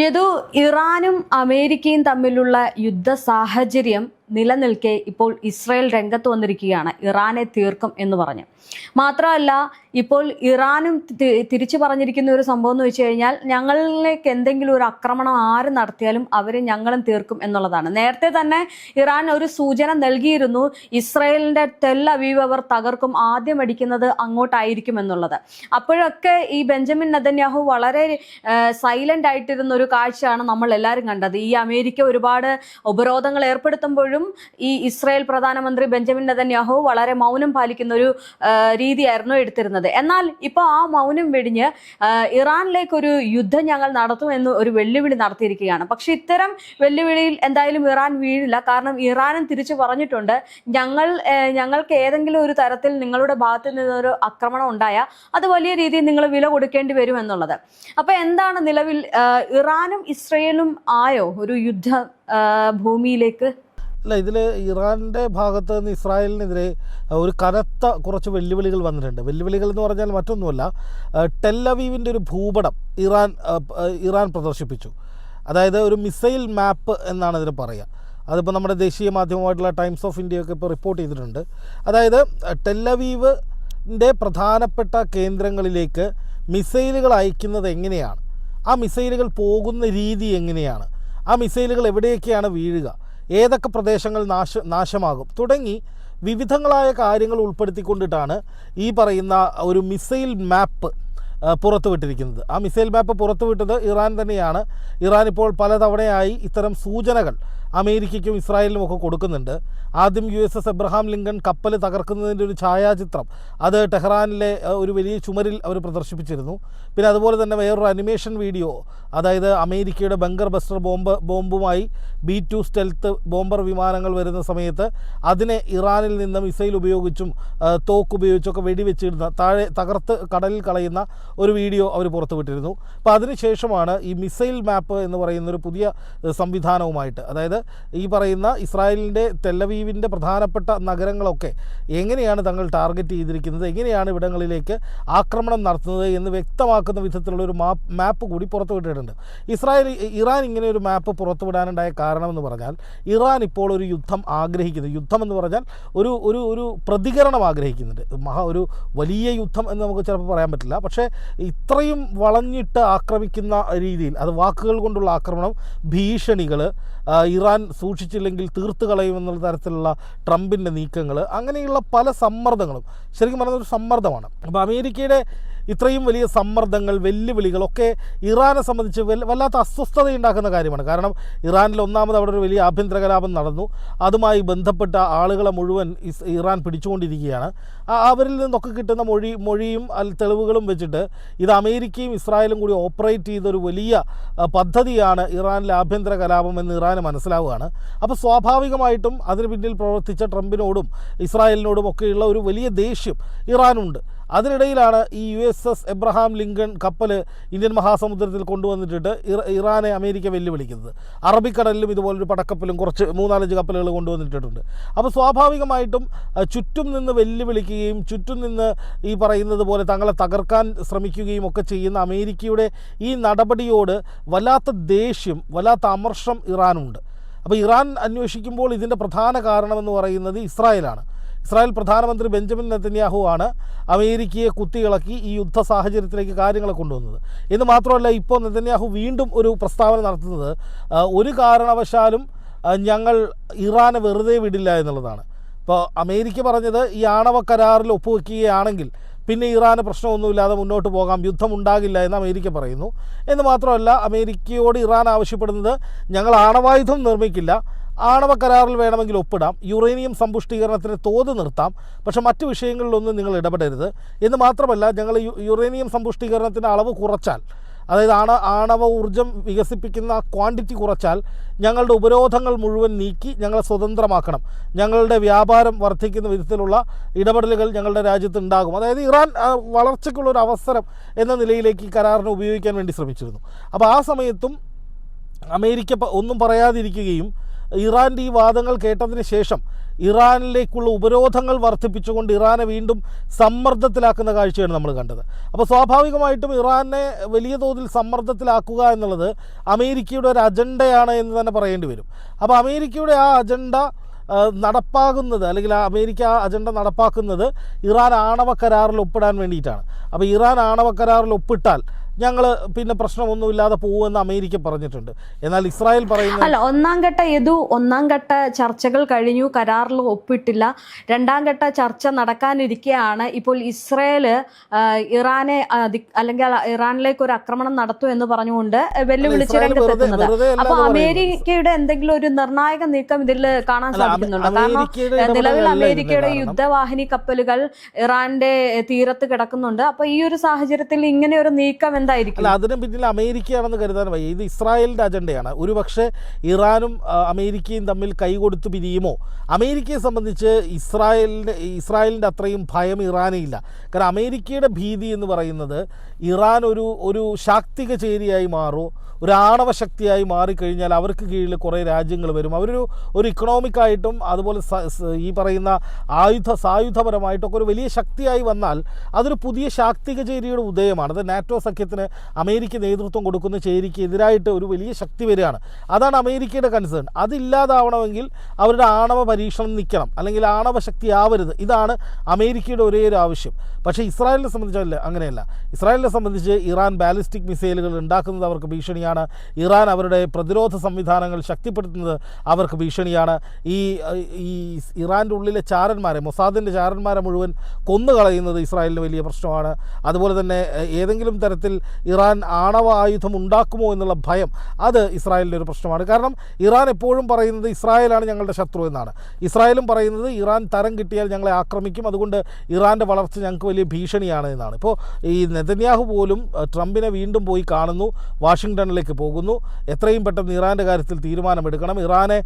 യദു ഇറാനും അമേരിക്കയും തമ്മിലുള്ള യുദ്ധ സാഹചര്യം നിലനിൽക്കെ ഇപ്പോൾ ഇസ്രായേൽ രംഗത്ത് വന്നിരിക്കുകയാണ്. ഇറാനെ തീർക്കും എന്ന് പറഞ്ഞു. മാത്രമല്ല ഇപ്പോൾ ഇറാനും തിരിച്ചു പറഞ്ഞിരിക്കുന്ന ഒരു സംഭവം എന്ന് വെച്ച് കഴിഞ്ഞാൽ ഞങ്ങളിലേക്ക് എന്തെങ്കിലും ഒരു ആക്രമണം ആര് നടത്തിയാലും അവരെ ഞങ്ങളും തീർക്കും എന്നുള്ളതാണ്. നേരത്തെ തന്നെ ഇറാൻ ഒരു സൂചന നൽകിയിരുന്നു ഇസ്രായേലിന്റെ തെൽ അവീവ് അവർ തകർക്കും ആദ്യം അടിക്കുന്നത് അങ്ങോട്ടായിരിക്കും എന്നുള്ളത്. അപ്പോഴൊക്കെ ഈ ബെഞ്ചമിൻ നദന്യാഹു വളരെ സൈലന്റ് ആയിട്ടിരുന്ന ഒരു കാഴ്ചയാണ് നമ്മൾ എല്ലാവരും കണ്ടത്. ഈ അമേരിക്ക ഒരുപാട് ഉപരോധങ്ങൾ ഏർപ്പെടുത്തുമ്പോഴും ഈ ഇസ്രായേൽ പ്രധാനമന്ത്രി ബെഞ്ചമിൻ നദന്യാഹു വളരെ മൗനം പാലിക്കുന്ന ഒരു രീതിയായിരുന്നു എടുത്തിരുന്നത്. എന്നാൽ ഇപ്പോൾ ആ മൗനം വെടിഞ്ഞ് ഇറാനിലേക്ക് ഒരു യുദ്ധം ഞങ്ങൾ നടത്തും എന്ന് ഒരു വെല്ലുവിളി നടത്തിയിരിക്കുകയാണ്. പക്ഷെ ഇത്തരം വെല്ലുവിളിയിൽ എന്തായാലും ഇറാൻ വീഴില്ല. കാരണം ഇറാനും തിരിച്ചു പറഞ്ഞിട്ടുണ്ട് ഞങ്ങൾ ഞങ്ങൾക്ക് ഏതെങ്കിലും ഒരു തരത്തിൽ നിങ്ങളുടെ ഭാഗത്ത് നിന്നൊരു ആക്രമണം ഉണ്ടായാൽ അത് വലിയ രീതിയിൽ നിങ്ങൾ വില കൊടുക്കേണ്ടി വരും എന്നുള്ളത്. അപ്പൊ എന്താണ് നിലവിൽ ഇറാനും ഇസ്രയേലും ആയോ ഒരു യുദ്ധ ഭൂമിയിലേക്ക്? അല്ല ഇതിൽ ഇറാന്റെ ഭാഗത്ത് നിന്ന് ഇസ്രായേലിനെതിരെ ഒരു കനത്ത കുറച്ച് വെല്ലുവിളികൾ വന്നിട്ടുണ്ട്. വെല്ലുവിളികൾ എന്ന് പറഞ്ഞാൽ മറ്റൊന്നുമല്ല ടെല്ലവീവിന്റെ ഒരു ഭൂപടം ഇറാൻ ഇറാൻ പ്രദർശിപ്പിച്ചു. അതായത് ഒരു മിസൈൽ മാപ്പ് എന്നാണ് ഇതിന് പറയുക. അതിപ്പോൾ നമ്മുടെ ദേശീയ മാധ്യമമായിട്ടുള്ള ടൈംസ് ഓഫ് ഇന്ത്യയൊക്കെ ഇപ്പോൾ റിപ്പോർട്ട് ചെയ്തിട്ടുണ്ട്. അതായത് ടെല്ലവീവിന്റെ പ്രധാനപ്പെട്ട കേന്ദ്രങ്ങളിലേക്ക് മിസൈലുകൾ അയക്കുന്നത് എങ്ങനെയാണ്? ആ മിസൈലുകൾ പോകുന്ന രീതി എങ്ങനെയാണ്? ആ മിസൈലുകൾ എവിടെയൊക്കെയാണ് വീഴുക? ഏതൊക്കെ പ്രദേശങ്ങൾ നാശ നാശമാകും. തുടങ്ങി വിവിധങ്ങളായ കാര്യങ്ങൾ ഉൾപ്പെടുത്തിക്കൊണ്ടിട്ടാണ് ഈ പറയുന്ന ഒരു മിസൈൽ മാപ്പ് പുറത്തുവിട്ടിരിക്കുന്നത്. ആ മിസൈൽ മാപ്പ് പുറത്തുവിട്ടത് ഇറാൻ തന്നെയാണ്. ഇറാൻ ഇപ്പോൾ പലതവണയായി ഇത്തരം സൂചനകൾ അമേരിക്കയ്ക്കും ഇസ്രായേലിനും ഒക്കെ കൊടുക്കുന്നുണ്ട്. ആദ്യം U S S Abraham Lincoln കപ്പൽ തകർക്കുന്നതിന്റെ ഒരു ഛായാചിത്രം. അത് ടെഹ്റാനിലെ ഒരു വലിയ ചുമരിൽ അവർ പ്രദർശിപ്പിച്ചിരുന്നു. പിന്നെ അതുപോലെ തന്നെ വേറൊരു അനിമേഷൻ വീഡിയോ അതായത് അമേരിക്കയുടെ ബങ്കർ ബസ്റ്റർ ബോംബ് ബോംബുമായി ബി ടു സ്റ്റെൽത്ത് ബോംബർ വിമാനങ്ങൾ വരുന്ന സമയത്ത് അതിനെ ഇറാനിൽ നിന്ന് മിസൈൽ ഉപയോഗിച്ചും തോക്ക് ഉപയോഗിച്ചൊക്കെ വെടിവെച്ചിരുന്ന താഴെ തകർത്ത് കടലിൽ കളയുന്ന ഒരു വീഡിയോ അവർ പുറത്തുവിട്ടിരുന്നു. അപ്പോൾ അതിനുശേഷമാണ് ഈ മിസൈൽ മാപ്പ് എന്ന് പറയുന്ന ഒരു പുതിയ സംവിധാനവുമായിട്ട് അതായത് ഈ പറയുന്ന ഇസ്രായേലിന്റെ തെല്ലവീവിന്റെ പ്രധാനപ്പെട്ട നഗരങ്ങളൊക്കെ എങ്ങനെയാണ് തങ്ങൾ ടാർഗറ്റ് ചെയ്തിരിക്കുന്നത് എങ്ങനെയാണ് ഇവിടങ്ങളിലേക്ക് ആക്രമണം നടത്തുന്നത് എന്ന് വ്യക്തമാക്കുന്ന വിധത്തിലുള്ള ഒരു മാപ്പ് മാപ്പ് കൂടി പുറത്തുവിട്ടിട്ടുണ്ട് ഇസ്രായേൽ ഇറാൻ ഇങ്ങനെ ഒരു മാപ്പ് പുറത്തുവിടാനുണ്ടായ കാരണമെന്ന് പറഞ്ഞാൽ ഇറാൻ ഇപ്പോൾ ഒരു യുദ്ധം ആഗ്രഹിക്കുന്നു. യുദ്ധം എന്ന് പറഞ്ഞാൽ ഒരു ഒരു ഒരു പ്രതികരണം ആഗ്രഹിക്കുന്നുണ്ട്. മഹാ ഒരു വലിയ യുദ്ധം എന്ന് നമുക്ക് ചിലപ്പോൾ പറയാൻ പറ്റില്ല. പക്ഷേ ഇത്രയും വളഞ്ഞിട്ട് ആക്രമിക്കുന്ന രീതിയിൽ അത് വാക്കുകൾ കൊണ്ടുള്ള ആക്രമണം ഭീഷണികൾ ഇറാൻ സൂക്ഷിച്ചില്ലെങ്കിൽ തീർത്തു കളയുമെന്നുള്ള തരത്തിലുള്ള ട്രംപിന്റെ നീക്കങ്ങൾ അങ്ങനെയുള്ള പല സമ്മർദ്ദങ്ങളും ശരിക്കും പറഞ്ഞൊരു സമ്മർദ്ദമാണ്. അപ്പോൾ അമേരിക്കയുടെ ഇത്രയും വലിയ സമ്മർദ്ദങ്ങൾ വെല്ലുവിളികളൊക്കെ ഇറാനെ സംബന്ധിച്ച് വല്ലാത്ത അസ്വസ്ഥതയുണ്ടാക്കുന്ന കാര്യമാണ്. കാരണം ഇറാനിൽ ഒന്നാമത് അവിടെ ഒരു വലിയ ആഭ്യന്തര കലാപം നടന്നു. അതുമായി ബന്ധപ്പെട്ട ആളുകളെ മുഴുവൻ ഇറാൻ പിടിച്ചുകൊണ്ടിരിക്കുകയാണ്. അവരിൽ നിന്നൊക്കെ കിട്ടുന്ന മൊഴി മൊഴിയും തെളിവുകളും വെച്ചിട്ട് ഇത് അമേരിക്കയും ഇസ്രായേലും കൂടി ഓപ്പറേറ്റ് ചെയ്തൊരു വലിയ പദ്ധതിയാണ് ഇറാനിലെ ആഭ്യന്തര കലാപം എന്ന് ഇറാന് മനസ്സിലാവുകയാണ്. അപ്പോൾ സ്വാഭാവികമായിട്ടും അതിന് പിന്നിൽ പ്രവർത്തിച്ച ട്രംപിനോടും ഇസ്രായേലിനോടും ഒക്കെയുള്ള ഒരു വലിയ ദേഷ്യം ഇറാനുണ്ട്. അതിനിടയിലാണ് ഈ U S S Abraham Lincoln കപ്പൽ ഇന്ത്യൻ മഹാസമുദ്രത്തിൽ കൊണ്ടുവന്നിട്ടിട്ട് ഇറാനെ അമേരിക്ക വെല്ലുവിളിക്കുന്നത്. അറബിക്കടലിലും ഇതുപോലൊരു പടക്കപ്പലും കുറച്ച് മൂന്നാലഞ്ച് കപ്പലുകൾ കൊണ്ടുവന്നിട്ടിട്ടുണ്ട്. അപ്പോൾ സ്വാഭാവികമായിട്ടും ചുറ്റും നിന്ന് വെല്ലുവിളിക്കുകയും ചുറ്റും നിന്ന് ഈ പറയുന്നത് പോലെ തങ്ങളെ തകർക്കാൻ ശ്രമിക്കുകയും ഒക്കെ ചെയ്യുന്ന അമേരിക്കയുടെ ഈ നടപടിയോട് വല്ലാത്ത ദേഷ്യം വല്ലാത്ത അമർഷം ഇറാനുണ്ട്. അപ്പോൾ ഇറാൻ അന്വേഷിക്കുമ്പോൾ ഇതിന്റെ പ്രധാന കാരണമെന്ന് പറയുന്നത് ഇസ്രായേലാണ്. ഇസ്രായേൽ പ്രധാനമന്ത്രി ബെഞ്ചമിൻ നെതന്യാഹു ആണ് അമേരിക്കയെ കുത്തിയിളക്കി ഈ യുദ്ധ സാഹചര്യത്തിലേക്ക് കാര്യങ്ങളെ കൊണ്ടുവന്നത്. എന്ന് മാത്രമല്ല ഇപ്പോൾ നെതന്യാഹു വീണ്ടും ഒരു പ്രസ്താവന നടത്തുന്നത് ഒരു കാരണവശാലും ഞങ്ങൾ ഇറാനെ വെറുതെ വിടില്ല എന്നുള്ളതാണ്. ഇപ്പോൾ അമേരിക്ക പറഞ്ഞത് ഈ ആണവ കരാറിൽ ഒപ്പുവെക്കുകയാണെങ്കിൽ പിന്നെ ഇറാന് പ്രശ്നമൊന്നുമില്ലാതെ മുന്നോട്ട് പോകാം യുദ്ധം ഉണ്ടാകില്ല എന്ന് അമേരിക്ക പറയുന്നു. എന്ന് മാത്രമല്ല അമേരിക്കയോട് ഇറാൻ ആവശ്യപ്പെടുന്നത് ഞങ്ങൾ ആണവായുധം നിർമ്മിക്കില്ല ആണവ കരാറിൽ വേണമെങ്കിൽ ഒപ്പിടാം യുറേനിയം സമ്പുഷ്ടീകരണത്തിന് തോത് നിർത്താം. പക്ഷെ മറ്റു വിഷയങ്ങളിലൊന്നും നിങ്ങൾ ഇടപെടരുത്. എന്ന് മാത്രമല്ല ഞങ്ങൾ യുറേനിയം സമ്പുഷ്ടീകരണത്തിന്റെ അളവ് കുറച്ചാൽ അതായത് ആണ ആണവ ഊർജം വികസിപ്പിക്കുന്ന ക്വാണ്ടിറ്റി കുറച്ചാൽ ഞങ്ങളുടെ ഉപരോധങ്ങൾ മുഴുവൻ നീക്കി ഞങ്ങളെ സ്വതന്ത്രമാക്കണം. ഞങ്ങളുടെ വ്യാപാരം വർദ്ധിക്കുന്ന വിധത്തിലുള്ള ഇടപെടലുകൾ ഞങ്ങളുടെ രാജ്യത്ത് ഉണ്ടാകും. അതായത് ഇറാൻ വളർച്ചയ്ക്കുള്ളൊരു അവസരം എന്ന നിലയിലേക്ക് ഈ കരാറിനെ ഉപയോഗിക്കാൻ വേണ്ടി ശ്രമിച്ചിരുന്നു. അപ്പോൾ ആ സമയത്തും അമേരിക്ക ഒന്നും പറയാതിരിക്കുകയും ഇറാന്റെ ഈ വാദങ്ങൾ കേട്ടതിന് ശേഷം ഇറാനിലേക്കുള്ള ഉപരോധങ്ങൾ വർദ്ധിപ്പിച്ചുകൊണ്ട് ഇറാനെ വീണ്ടും സമ്മർദ്ദത്തിലാക്കുന്ന കാഴ്ചയാണ് നമ്മൾ കണ്ടത്. അപ്പോൾ സ്വാഭാവികമായിട്ടും ഇറാനെ വലിയ തോതിൽ സമ്മർദ്ദത്തിലാക്കുക എന്നുള്ളത് അമേരിക്കയുടെ ഒരു അജണ്ടയാണ് എന്ന് തന്നെ പറയേണ്ടി വരും. അപ്പോൾ അമേരിക്കയുടെ ആ അജണ്ട നടപ്പാകുന്നത് അല്ലെങ്കിൽ അമേരിക്ക അജണ്ട നടപ്പാക്കുന്നത് ഇറാൻ ആണവ കരാറിൽ ഒപ്പിടാൻ വേണ്ടിയിട്ടാണ്. അപ്പോൾ ഇറാൻ ആണവ കരാറിൽ ഒപ്പിട്ടാൽ ഞങ്ങൾ പിന്നെ പ്രശ്നമൊന്നുമില്ലാതെ പോകുമെന്ന് അമേരിക്ക പറഞ്ഞിട്ടുണ്ട്. എന്നാൽ ഇസ്രായേൽ പറയുന്നത് അല്ല ഒന്നാം ഘട്ട യദു ഒന്നാം ഘട്ട ചർച്ചകൾ കഴിഞ്ഞു കരാറിൽ ഒപ്പിട്ടില്ല. രണ്ടാം ഘട്ട ചർച്ച നടക്കാനിരിക്കെയാണ് ഇപ്പോൾ ഇസ്രായേൽ ഇറാനെ അല്ലെങ്കിൽ ഇറാനിലേക്ക് ഒരു ആക്രമണം നടത്തും എന്ന് പറഞ്ഞുകൊണ്ട് വെല്ലുവിളിച്ച് രംഗത്തെത്തുന്നത്. അപ്പൊ അമേരിക്കയുടെ എന്തെങ്കിലും ഒരു നിർണായക നീക്കം ഇതിൽ കാണാൻ സാധിക്കുന്നുണ്ടോ? കാരണം നിലവിൽ അമേരിക്കയുടെ. യുദ്ധവാഹിനി കപ്പലുകൾ ഇറാന്റെ തീരത്ത് കിടക്കുന്നുണ്ട്. അപ്പൊ ഈ ഒരു സാഹചര്യത്തിൽ ഇങ്ങനെ ഒരു നീക്കം അല്ല അതിന് പിന്നിൽ അമേരിക്കയാണെന്ന് കരുതാൻ വയ്യ. ഇത് ഇസ്രായേലിന്റെ അജണ്ടയാണ്. ഒരുപക്ഷെ ഇറാനും അമേരിക്കയും തമ്മിൽ കൈകൊടുത്ത് പിരിയുമോ? അമേരിക്കയെ സംബന്ധിച്ച് ഇസ്രായേലിന്റെ ഇസ്രായേലിന്റെ അത്രയും ഭയം ഇറാനില്ല കാരണം അമേരിക്കയുടെ ഭീതി എന്ന് പറയുന്നത് ഇറാൻ ഒരു ഒരു ശാക്തിക ചേരിയായി മാറുമോ ഒരു ആണവ ശക്തിയായി മാറിക്കഴിഞ്ഞാൽ അവർക്ക് കീഴിൽ കുറേ രാജ്യങ്ങൾ വരും. അവരൊരു ഒരു ഇക്കണോമിക് ആയിട്ടും അതുപോലെ ഈ പറയുന്ന ആയുധ സായുധപരമായിട്ടൊക്കെ ഒരു വലിയ ശക്തിയായി വന്നാൽ അതൊരു പുതിയ ശാക്തിക ചേരിയുടെ ഉദയമാണ്. അത് നാറ്റോ സഖ്യത്തിന് അമേരിക്ക നേതൃത്വം കൊടുക്കുന്ന ചേരിക്ക് എതിരായിട്ട് ഒരു വലിയ ശക്തി വരികയാണ്. അതാണ് അമേരിക്കയുടെ കൺസേൺ അതില്ലാതാവണമെങ്കിൽ അവരുടെ ആണവ പരീക്ഷണം നിൽക്കണം. അല്ലെങ്കിൽ ആണവ ശക്തി ആവരുത്. ഇതാണ് അമേരിക്കയുടെ ഒരേ ഒരു ആവശ്യം. പക്ഷേ ഇസ്രായേലിനെ സംബന്ധിച്ചല്ല അങ്ങനെയല്ല. ഇസ്രായേലിനെ സംബന്ധിച്ച് ഇറാൻ ബാലിസ്റ്റിക് മിസൈലുകൾ ഉണ്ടാക്കുന്നത് അവർക്ക് ഭീഷണിയാണ്. ഇറാൻ അവരുടെ പ്രതിരോധ സംവിധാനങ്ങൾ ശക്തിപ്പെടുത്തുന്നത് അവർക്ക് ഭീഷണിയാണ്. ഈ ഈ ഇറാന്റെ ഉള്ളിലെ ചാരന്മാരെ മൊസാദിന്റെ ചാരന്മാരെ മുഴുവൻ കൊന്നു കളയുന്നത് ഇസ്രായേലിന് വലിയ പ്രശ്നമാണ്. അതുപോലെ തന്നെ ഏതെങ്കിലും തരത്തിൽ ഇറാൻ ആണവ ആയുധം ഉണ്ടാക്കുമോ എന്നുള്ള ഭയം അത് ഇസ്രായേലിന്റെ ഒരു പ്രശ്നമാണ്. കാരണം ഇറാൻ എപ്പോഴും പറയുന്നത് ഇസ്രായേലാണ് ഞങ്ങളുടെ ശത്രു എന്നാണ്. ഇസ്രായേലും പറയുന്നത് ഇറാൻ തരം കിട്ടിയാൽ ഞങ്ങളെ ആക്രമിക്കും അതുകൊണ്ട് ഇറാന്റെ വളർച്ച ഞങ്ങൾക്ക് വലിയ ഭീഷണിയാണ് എന്നാണ്. ഇപ്പോൾ ഈ നെതന്യാഹു പോലും ട്രംപിനെ വീണ്ടും പോയി കാണുന്നു വാഷിങ്ടണിലേക്ക് പോകുന്നു. എത്രയും പെട്ടെന്ന് ഇറാന്റെ കാര്യത്തിൽ തീരുമാനമെടുക്കണം. ഇറാനെ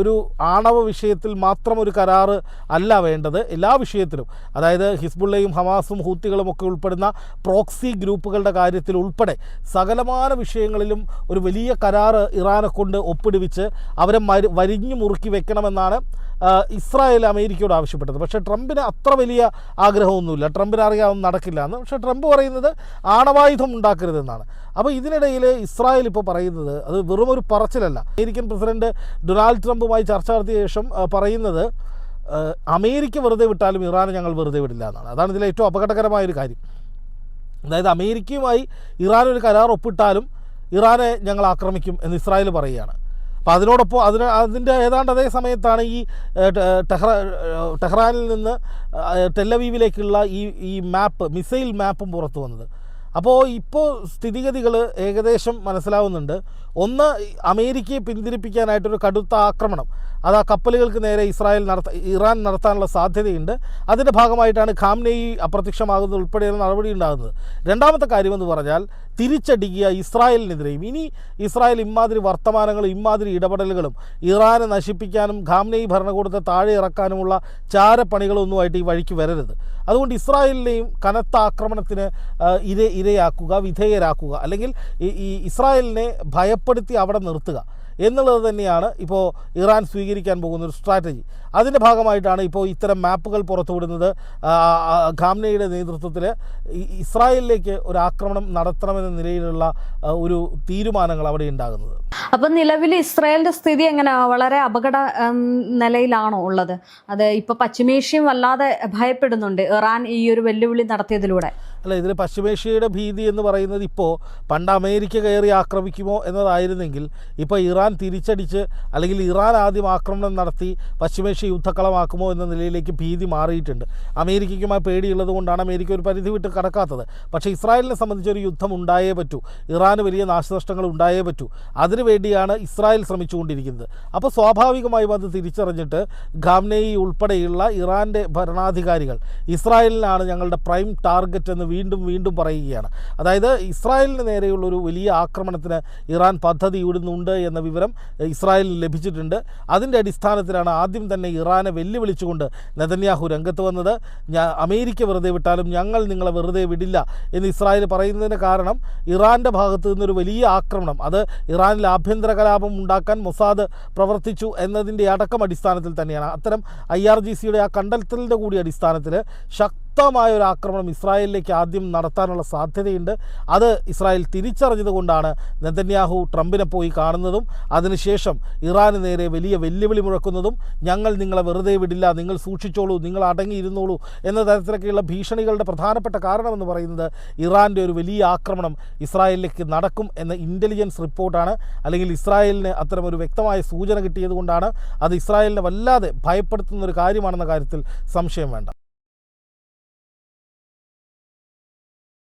ഒരു ആണവ വിഷയത്തിൽ മാത്രം ഒരു കരാറ് അല്ല വേണ്ടത്. എല്ലാ വിഷയത്തിലും അതായത് ഹിസ്ബുള്ളയും ഹമാസും ഹൂത്തികളും ഒക്കെ ഉൾപ്പെടുന്ന പ്രോക്സി ഗ്രൂപ്പുകളുടെ കാര്യത്തിൽ ഉൾപ്പെടെ സകലമാന വിഷയങ്ങളിലും ഒരു വലിയ കരാറ് ഇറാനെ കൊണ്ട് ഒപ്പിടുവിച്ച് അവരെ മരി വരിഞ്ഞു മുറുക്കി വെക്കണമെന്നാണ് ഇസ്രായേൽ അമേരിക്കയോട് ആവശ്യപ്പെട്ടത്. പക്ഷേ ട്രംപിന് അത്ര വലിയ ആഗ്രഹമൊന്നുമില്ല. ട്രംപിന് അറിയാവുന്ന നടക്കില്ല എന്ന്. പക്ഷേ ട്രംപ് പറയുന്നത് ആണവായുധം ഉണ്ടാക്കരുതെന്നാണ്. അപ്പോൾ ഇതിനിടയിൽ ഇസ്രായേൽ ഇപ്പോൾ പറയുന്നത് അത് വെറും ഒരു പറച്ചിലല്ല. അമേരിക്കൻ പ്രസിഡന്റ് ഡൊണാൾഡ് ട്രംപുമായി ചർച്ച നടത്തിയ ശേഷം പറയുന്നത് അമേരിക്ക വെറുതെ വിട്ടാലും ഇറാനെ ഞങ്ങൾ വെറുതെ വിടില്ല എന്നാണ്. അതാണ് ഇതിലെ ഏറ്റവും അപകടകരമായ ഒരു കാര്യം. അതായത് അമേരിക്കയുമായി ഇറാൻ ഒരു കരാർ ഒപ്പിട്ടാലും ഇറാനെ ഞങ്ങൾ ആക്രമിക്കും എന്ന് ഇസ്രായേൽ പറയുകയാണ്. അപ്പോൾ അതിനോടൊപ്പം അതിന് അതിന്റെ ഏതാണ്ട് അതേ സമയത്താണ് ഈ ടെഹ്റ ടെഹ്റാനിൽ നിന്ന് ടെല്ലവീവിലേക്കുള്ള ഈ ഈ മാപ്പ് മിസൈൽ മാപ്പും പുറത്തു വന്നത്. അപ്പോൾ ഇപ്പോൾ സ്ഥിതിഗതികൾ ഏകദേശം മനസ്സിലാവുന്നുണ്ട്. ഒന്ന് അമേരിക്കയെ പിന്തിരിപ്പിക്കാനായിട്ടൊരു കടുത്ത ആക്രമണം. അത് ആ കപ്പലുകൾക്ക് നേരെ ഇസ്രായേൽ നടത്ത ഇറാൻ നടത്താനുള്ള സാധ്യതയുണ്ട്. അതിന്റെ ഭാഗമായിട്ടാണ് ഖാംനെയി അപ്രത്യക്ഷമാകുന്നത് ഉൾപ്പെടെയുള്ള നടപടി ഉണ്ടാകുന്നത്. രണ്ടാമത്തെ കാര്യമെന്ന് പറഞ്ഞാൽ തിരിച്ചടിക്കുക ഇസ്രായേലിനെതിരെയും ഇനി ഇസ്രായേൽ ഇമാതിരി വർത്തമാനങ്ങളും ഇമാതിരി ഇടപെടലുകളും ഇറാനെ നശിപ്പിക്കാനും ഖാംനെയി ഭരണകൂടത്തെ താഴെ ഇറക്കാനുമുള്ള ചാരപ്പണികളൊന്നുമായിട്ട് ഈ വഴിക്ക് വരരുത്. അതുകൊണ്ട് ഇസ്രായേലിനെയും കനത്ത ആക്രമണത്തിന് ഇര ഇരയാക്കുക വിധേയരാക്കുക. അല്ലെങ്കിൽ ഈ ഇസ്രായേലിനെ ഇസ്രായേലിനെ ഭയപ്പെടുത്തി അവിടെ നിർത്തുക. എന്നുള്ളത് തന്നെയാണ് ഇപ്പോൾ ഇറാൻ സ്വീകരിക്കാൻ പോകുന്ന ഒരു സ്ട്രാറ്റജി അതിന്റെ ഭാഗമായിട്ടാണ് ഇപ്പോൾ ഇത്തരം മാപ്പുകൾ പുറത്തുവിടുന്നത്. ഖാംനയുടെ നേതൃത്വത്തിൽ ഇസ്രായേലിലേക്ക് ഒരു ആക്രമണം നടത്തണമെന്ന നിലയിലുള്ള ഒരു തീരുമാനങ്ങൾ അവിടെ ഉണ്ടാകുന്നത്. അപ്പം നിലവിൽ ഇസ്രായേലിന്റെ സ്ഥിതി എങ്ങനെയാ വളരെ അപകട നിലയിലാണോ ഉള്ളത്? അത് ഇപ്പോൾ പശ്ചിമേഷ്യയും വല്ലാതെ ഭയപ്പെടുന്നുണ്ട് ഇറാൻ ഈ ഒരു വെല്ലുവിളി നടത്തിയതിലൂടെ. അല്ല ഇതിൽ പശ്ചിമേഷ്യയുടെ ഭീതി എന്ന് പറയുന്നത് ഇപ്പോൾ പണ്ട് അമേരിക്ക കയറി ആക്രമിക്കുമോ എന്നതായിരുന്നെങ്കിൽ ഇപ്പോൾ ഇറാൻ തിരിച്ചടിച്ച് അല്ലെങ്കിൽ ഇറാൻ ആദ്യം ആക്രമണം നടത്തി പശ്ചിമേഷ്യ യുദ്ധക്കളമാക്കുമോ എന്ന നിലയിലേക്ക് ഭീതി മാറിയിട്ടുണ്ട്. അമേരിക്കയ്ക്കുമായി പേടിയുള്ളത് കൊണ്ടാണ് അമേരിക്ക ഒരു പരിധി വിട്ട് കടക്കാത്തത്. പക്ഷേ ഇസ്രായേലിനെ സംബന്ധിച്ച് ഒരു യുദ്ധം ഉണ്ടായേ പറ്റൂ. ഇറാന് വലിയ നാശനഷ്ടങ്ങൾ ഉണ്ടായേ പറ്റൂ. അതിനുവേണ്ടിയാണ് ഇസ്രായേൽ ശ്രമിച്ചുകൊണ്ടിരിക്കുന്നത്. അപ്പോൾ സ്വാഭാവികമായും അത് തിരിച്ചറിഞ്ഞിട്ട് ഖാംനെയി ഉൾപ്പെടെയുള്ള ഇറാന്റെ ഭരണാധികാരികൾ ഇസ്രായേലിനാണ് ഞങ്ങളുടെ പ്രൈം ടാർഗറ്റ് എന്ന് വീണ്ടും വീണ്ടും പറയുകയാണ്. അതായത് ഇസ്രായേലിന് നേരെയുള്ള ഒരു വലിയ ആക്രമണത്തിന് ഇറാൻ പദ്ധതി ഇടുന്നുണ്ട് എന്ന വിവരം ഇസ്രായേലിന് ലഭിച്ചിട്ടുണ്ട്. അതിന്റെ അടിസ്ഥാനത്തിലാണ് ആദ്യം തന്നെ ഇറാനെ വെല്ലുവിളിച്ചുകൊണ്ട് നെതന്യാഹു രംഗത്ത് വന്നത്. അമേരിക്ക വെറുതെ വിട്ടാലും ഞങ്ങൾ നിങ്ങളെ വെറുതെ വിടില്ല എന്ന് ഇസ്രായേൽ പറയുന്നതിന് കാരണം ഇറാന്റെ ഭാഗത്തു നിന്നൊരു വലിയ ആക്രമണം. അത് ഇറാനിൽ ആഭ്യന്തര കലാപം ഉണ്ടാക്കാൻ മൊസാദ് പ്രവർത്തിച്ചു എന്നതിന്റെ അടക്കം അടിസ്ഥാനത്തിൽ തന്നെയാണ്. അത്തരം ഐ ആർ ജി സിയുടെ ആ കണ്ടെത്തലിന്റെ കൂടി അടിസ്ഥാനത്തിൽ ശക്തമായ ഒരു ആക്രമണം ഇസ്രായേലിലേക്ക് ആദ്യം നടത്താനുള്ള സാധ്യതയുണ്ട്. അത് ഇസ്രായേൽ തിരിച്ചറിഞ്ഞതുകൊണ്ടാണ് നെതന്യാഹു ട്രംപിനെ പോയി കാണുന്നതും അതിനുശേഷം ഇറാന് നേരെ വലിയ വെല്ലുവിളി മുഴക്കുന്നതും ഞങ്ങൾ നിങ്ങളെ വെറുതെ വിടില്ല നിങ്ങൾ സൂക്ഷിച്ചോളൂ നിങ്ങൾ അടങ്ങിയിരുന്നോളൂ എന്ന തരത്തിലൊക്കെയുള്ള ഭീഷണികളുടെ പ്രധാനപ്പെട്ട കാരണമെന്ന് പറയുന്നത് ഇറാന്റെ ഒരു വലിയ ആക്രമണം ഇസ്രായേലിലേക്ക് നടക്കും എന്ന ഇന്റലിജൻസ് റിപ്പോർട്ടാണ്. അല്ലെങ്കിൽ ഇസ്രായേലിന് ഒരു വ്യക്തമായ സൂചന കിട്ടിയതുകൊണ്ടാണ് അത് ഇസ്രായേലിനെ വല്ലാതെ ഭയപ്പെടുത്തുന്ന ഒരു കാര്യമാണെന്ന കാര്യത്തിൽ സംശയം വേണ്ട.